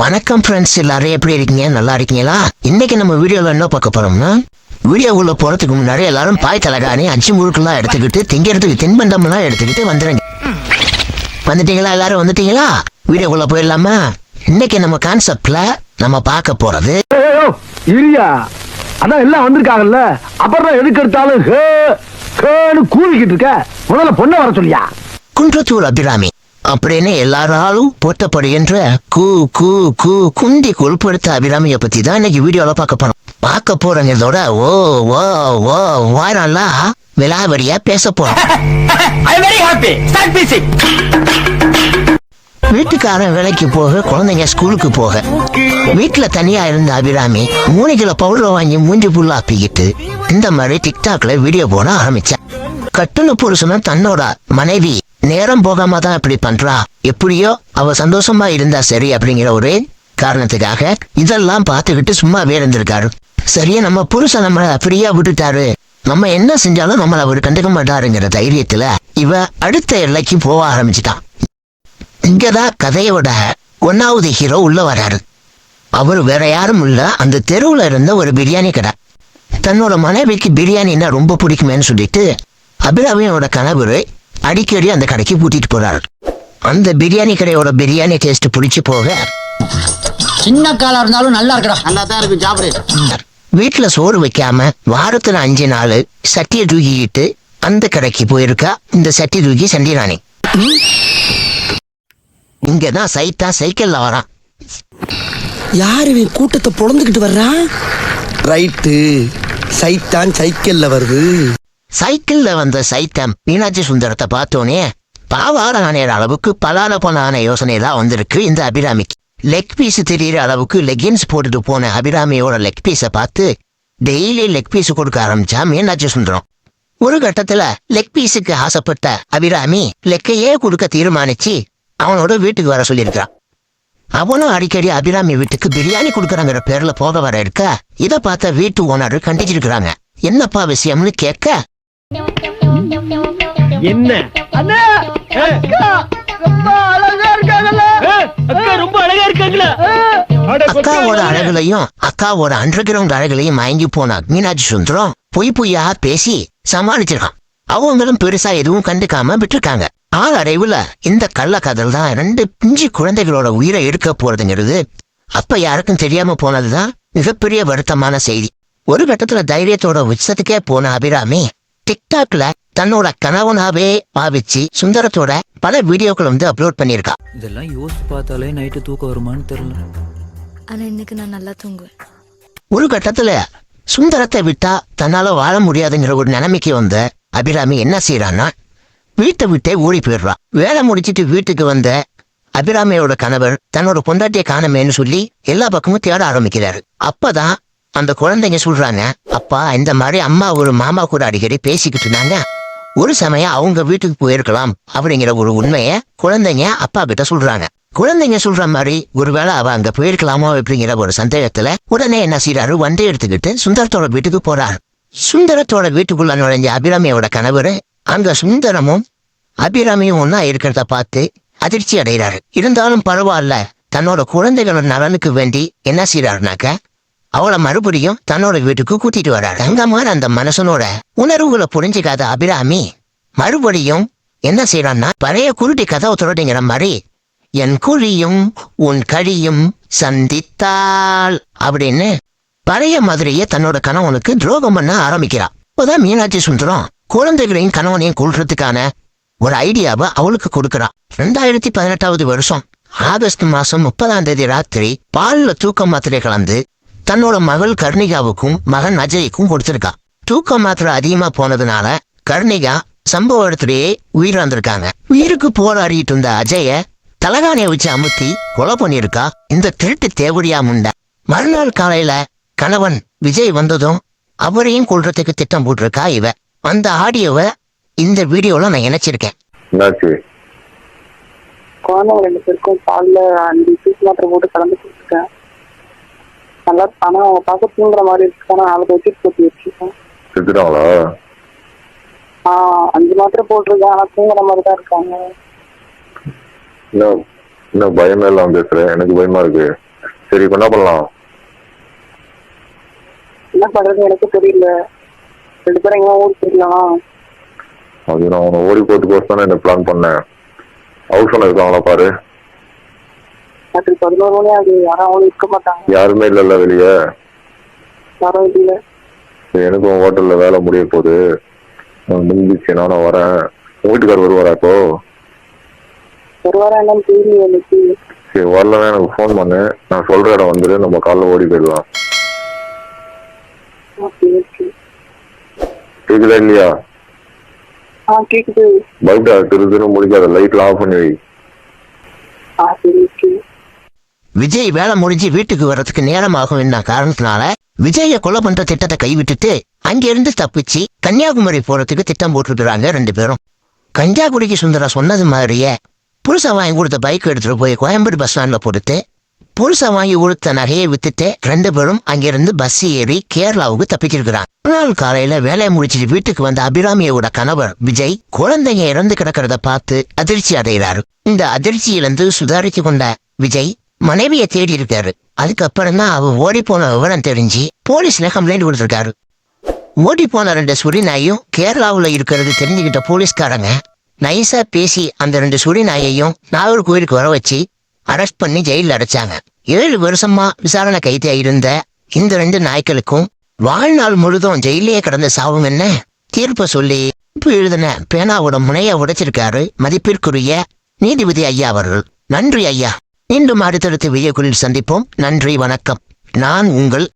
வணக்கம் ஃப்ரெண்ட்ஸ் எல்லாரும் எப்படி இருக்கீங்க? நல்லா இருக்கீங்களா? இன்னைக்கு நம்ம வீடியோல என்ன பார்க்க போறோம்னா வீடியோக்குள்ள போறதுக்கு முன்னாடி எல்லாரும் பாய் தலகாணி அஞ்சு முழுக்கெல்லாம் எடுத்துக்கிட்டு திங்கிறதுக்கு தின்பண்டம்லாம் எடுத்துக்கிட்டு வந்துடுங்க வந்துட்டீங்களா எல்லாரும்? வந்துட்டீங்களா? வீடியோக்குள்ள போயிடலாமா? இன்னைக்கு நம்ம கான்செப்ட்ல நம்ம பார்க்க போறது இரியா. அதான் எல்லாம் வந்திருக்காங்கல்ல. அப்புறம் எதுக்கு எடுத்தாலும் கூவிக்கிட்டு இருக்க. முதல்ல பொண்ணை வர சொல்லியா? குன்றத்தூர் அபிராமி. அப்படின்னு எல்லாராலும் போற்றப்படுகின்ற கூ கூ கூ குண்டி கொழுப்படுத்த அபிராமியை பத்தி தான் இன்னைக்கு வீடியோல பார்க்க போறோம். பார்க்க போறங்கிறதோட ஓ ஓ ஓ வாரம்ல விலாவரியா பேச போறோம். வீட்டுக்காரன் வேலைக்கு போக குழந்தைங்க ஸ்கூலுக்கு போக. வீட்டுல தனியா இருந்த அபிராமி மூணு கிலோ பவுடர் வாங்கி மூஞ்சி புல்லா ஆப்பிக்கிட்டு இந்த மாதிரி டிக்டாக்ல வீடியோ போட ஆரம்பிச்சேன். கட்டுன புருஷனும் தன்னோட மனைவி நேரம் போகாம தான் இப்படி பண்றா. எப்படியோ அவ சந்தோஷமா இருந்தா சரி அப்படிங்கிற ஒரே காரணத்துக்காக இதெல்லாம் பார்த்துக்கிட்டு சும்மாவே இருந்திருக்காரு சரியா நம்ம புருஷன் நம்மளை ஃப்ரீயா விட்டுட்டாரு. நம்ம என்ன செஞ்சாலும் நம்மளை அவர் கண்டுக்க மாட்டாருங்கிற தைரியத்துல இவ அடுத்த எல்லைக்கு போக ஆரம்பிச்சிட்டான் இங்கதான் கதையோட ஒன்னாவது ஹீரோ உள்ள வராரு. அவர் வேற யாரும் இல்ல அந்த தெருவுல இருந்த ஒரு பிரியாணி கடை. தன்னோட மனைவிக்கு பிரியாணின்னா ரொம்ப பிடிக்குமேன்னு சொல்லிட்டு அபிராமியோட கணவர் அடிக்கடி அந்த கடைக்கு கூட்டிட்டு போறாரு. அந்த பிரியாணி கடையோட பிரியாணி டேஸ்ட் பிடிச்சு போக சின்ன காலா இருந்தாலும் நல்லா இருக்கடா. நல்லா தான் இருக்கு சாப்பிடு. வீட்டுல சோறு வைக்காம வாரத்துல அஞ்சு நாள் சட்டியை தூக்கிக்கிட்டு அந்த கடைக்கு போயிருக்கா இந்த சட்டி தூக்கி சண்டிராணி இங்கதான் சைத்தா சைக்கிள்ல வரான். யார் இவன் கூட்டத்தை பொழந்துக்கிட்டு வர்றான்? ரைட்டு. சைத்தான் சைக்கிள்ல வருது. சைக்கிள்ல வந்த சைத்தம் மீனாட்சி சுந்தரத்தை பார்த்தோனே பாவாட ஆணையர் அளவுக்கு பலான போன ஆன யோசனை தான் வந்திருக்கு இந்த அபிராமிக்கு. லெக் பீஸ் தெரியிற அளவுக்கு லெகின்ஸ் போட்டுட்டு போன அபிராமியோட லெக் பீஸை பார்த்து டெய்லி லெக் பீஸ் கொடுக்க ஆரம்பிச்சா மீனாட்சி சுந்தரம். ஒரு கட்டத்துல லெக் பீஸுக்கு ஆசைப்பட்ட அபிராமி லெக்கையே கொடுக்க தீர்மானிச்சு அவனோட வீட்டுக்கு வர சொல்லியிருக்கான் அவனும் அடிக்கடி அபிராமி வீட்டுக்கு பிரியாணி கொடுக்குறாங்கிற பேர்ல போக வர இருக்க இத பார்த்த வீட்டு ஓனர் கண்டிச்சிருக்கிறாங்க. என்னப்பா விஷயம்னு கேட்க என்ன? அண்ணா! அக்கா! ரொம்ப அழகா இருக்காங்கல்ல அக்கா ரொம்ப அழகா இருக்காங்களா? அக்காவோட அழகுலையும் அக்காவோட அண்டர் கிரவுண்ட் அழகுலையும் மயங்கி போன மீனாட்சி சுந்தரம் பொய் பொய்யா பேசி சமாளிச்சிருக்கான். அவங்களும் பெருசா எதுவும் கண்டுக்காம விட்டுருக்காங்க. ஆள் அறைவுல இந்த கள்ளக்காதல் தான் ரெண்டு பிஞ்சு குழந்தைகளோட உயிரை எடுக்க போறதுங்கிறது அப்ப யாருக்கும் தெரியாம போனதுதான் மிகப்பெரிய வருத்தமான செய்தி. ஒரு கட்டத்துல தைரியத்தோட உச்சத்துக்கே போன அபிராமி டிக்டாக்ல தன்னோட கணவனாவே பாவிச்சு சுந்தரத்தோட பல வீடியோக்கள் வந்து அப்லோட் பண்ணியிருக்கா. இதெல்லாம் யோசிச்சு பார்த்தாலே நைட்டு தூக்கம் வருமான்னு தெரியல. ஆனா இன்னைக்கு நான் நல்லா தூங்குவேன். ஒரு கட்டத்துல சுந்தரத்தை விட்டா தன்னால வாழ முடியாதுங்கிற ஒரு நிலைமைக்கு வந்த அபிராமி என்ன செய்யறான்னா வீட்டை விட்டே ஓடி போயிடுறா. வேலை முடிச்சிட்டு வீட்டுக்கு வந்த அபிராமியோட கணவர் தன்னோட பொண்டாட்டியை காணமேன்னு சொல்லி எல்லா பக்கமும் தேட ஆரம்பிக்கிறாரு. அப்பதான் அந்த குழந்தைங்க சொல்றாங்க அப்பா இந்த மாதிரி அம்மா ஒரு மாமா கூட அடிக்கடி பேசிக்கிட்டு இருந்தாங்க. ஒரு சமயம் அவங்க வீட்டுக்கு போயிருக்கலாம் அப்படிங்கிற ஒரு உண்மைய குழந்தைங்க அப்பா கிட்ட சொல்றாங்க. குழந்தைங்க சொல்ற மாதிரி ஒருவேளை அவ அங்க போயிருக்கலாமோ? அப்படிங்கிற ஒரு சந்தேகத்துல உடனே என்ன செய்யறாரு வண்டி எடுத்துக்கிட்டு சுந்தரத்தோட வீட்டுக்கு போறாரு. சுந்தரத்தோட வீட்டுக்குள்ள நுழைஞ்ச அபிராமியோட கணவர் அங்க சுந்தரமும் அபிராமியும் ஒன்னா இருக்கிறத பார்த்து அதிர்ச்சி அடைகிறாரு. இருந்தாலும் பரவாயில்ல தன்னோட குழந்தைகளோட நலனுக்கு வேண்டி என்ன செய்யறாருனாக்க அவளை மறுபடியும் தன்னோட வீட்டுக்கு கூட்டிட்டு வர்றாரு தங்கமான அந்த மனுஷனோட உணர்வுகளை புரிஞ்சுக்காத அபிராமி மறுபடியும் என்ன செய்யறான்னா பழைய குருட்டி கதவை தொடட்டிங்கிற மாதிரி என் குழியும் உன் கழியும் சந்தித்தாள் அப்படின்னு பழைய மாதிரியே தன்னோட கணவனுக்கு துரோகம் பண்ண ஆரம்பிக்கிறா. இப்போதான் மீனாட்சி சுந்தரம் குழந்தைகளையும் கணவனையும் கொள்றதுக்கான ஒரு ஐடியாவை அவளுக்கு கொடுக்கறா. ரெண்டாயிரத்தி பதினெட்டாவது வருஷம் ஆகஸ்ட் மாசம் முப்பதாம் தேதி ராத்திரி பால்ல தூக்க மாத்திரை கலந்து தன்னோட மகள் கர்ணிகாவுக்கும் மகன் அஜய்க்கும் கொடுத்திருக்கா. தூக்க மாத்திரை அதிகமா போனதுனால கர்ணிகா சம்பவ இடத்துலயே உயிரிழந்திருக்காங்க. உயிருக்கு போராடிட்டு இருந்த அஜய தலகாணியை வச்சு அமுத்தி கொலை பண்ணியிருக்கா. இந்த திருட்டு தேவடியா முண்டை. மறுநாள் காலையில கணவன் விஜய் வந்ததும் அவரையும் கொல்றதுக்கு திட்டம் போட்டிருக்கா இவ. அந்த ஆடியோவை இந்த வீடியோல நான் இணைச்சிருக்கேன். குழந்தைங்க ரெண்டு பேருக்கும் பால்ல அஞ்சு பீஸ் மாத்திரை போட்டு கலந்து கொடுத்துருக்கேன் நல்லா ஆனா அவங்க பார்க்க தூங்குற மாதிரி இருக்கு. ஆனா அதை வச்சு போட்டு வச்சிருக்கேன் செத்துட்டாங்களா ஆஹ் அஞ்சு மாத்திரை போட்டிருக்கேன் ஆனா தூங்குற மாதிரி தான் இருக்காங்க. இன்னும் இன்னும் பயமே இல்லாம பேசுறேன் எனக்கு பயமா இருக்கு. சரி இப்ப என்ன பண்ணலாம்? என்ன பண்றது? எனக்கு தெரியல. ரெண்டு பேரும் எங்க ஊருக்கு போயிடலாம். அது நான் உன்னை ஓடி போறதுக்கோசம் தானே இந்த பிளான் பண்ணேன். ஹவுஸ் ஓனர் இருக்காங்களா பாரு. ராத்திரி பதினோரு மணி ஆகுது யாரும் அவங்களும் இருக்க மாட்டாங்க. யாருமே இல்லைல்ல வெளியே? யாரும் இல்ல. எனக்கும் ஹோட்டல்ல வேலை முடிய போகுது. நான் முடிஞ்சிச்சு நானும் வரேன். உங்க வீட்டுக்கார் வருவாரா இப்போ? வருவாரா என்னன்னு தெரியல எனக்கு. சரி வரலன்னா எனக்கு ஃபோன் பண்ணு. நான் சொல்ற இடம் வந்துரு. நம்ம காலைல ஓடி போயிடலாம். கேக்குதா இல்லையா? ஆ கேக்குது. பைட்டா திருதுன்னு முடிக்காத. லைட்லாம் ஆஃப் பண்ணி வை. ஆ சரி ஓகே. விஜய் வேலை முடிஞ்சு வீட்டுக்கு வர்றதுக்கு நேரமாகும் என்ன காரணத்தினால விஜய கொலை பண்ற திட்டத்தை கைவிட்டுட்டு அங்கிருந்து தப்பிச்சு கன்னியாகுமரி போறதுக்கு திட்டம் போட்டுருக்குறாங்க ரெண்டு பேரும். கன்னியாகுமரிக்கு சுந்தரா சொன்னது மாதிரியே புதுசா வாங்கி கொடுத்த பைக் எடுத்துட்டு போய் கோயம்பேடு பஸ் ஸ்டாண்ட்ல கொடுத்து புதுசா வாங்கி கொடுத்த நகையை வித்துட்டு ரெண்டு பேரும் அங்கிருந்து பஸ் ஏறி கேரளாவுக்கு தப்பிச்சிருக்கிறாங்க ஒரு நாள் காலையில வேலையை முடிச்சிட்டு வீட்டுக்கு வந்த அபிராமியோட கணவர் விஜய் குழந்தைங்க இறந்து கிடக்கிறத பார்த்து அதிர்ச்சி அடைகிறாரு. இந்த அதிர்ச்சியிலிருந்து சுதாரித்து கொண்ட விஜய் மனைவியை தேடி இருக்காரு. அதுக்கப்புறம் தான் அவர் ஓடி போன விவரம் தெரிஞ்சு போலீஸ்ல கம்ப்ளைண்ட் கொடுத்துருக்காரு. ஓடி போன ரெண்டு சுரி நாயும் இருக்கிறது தெரிஞ்சுக்கிட்ட போலீஸ்காரங்க நைஸா பேசி அந்த ரெண்டு சுரி நாயையும் நாகர்கோயிலுக்கு வர வச்சு அரெஸ்ட் பண்ணி ஜெயிலில் அடைச்சாங்க. ஏழு வருஷமா விசாரணை கைதியா இருந்த இந்த ரெண்டு நாய்களுக்கும் வாழ்நாள் முழுதும் ஜெயிலே கடந்த சாவும் என்ன? தீர்ப்பை சொல்லி இப்ப எழுதின பேனாவோட முனைய உடைச்சிருக்காரு மதிப்பிற்குரிய நீதிபதி ஐயா அவர்கள். நன்றி ஐயா. மீண்டும் அடுத்தடுத்த வீடியோக்களில் சந்திப்போம். நன்றி வணக்கம். நான் உங்கள்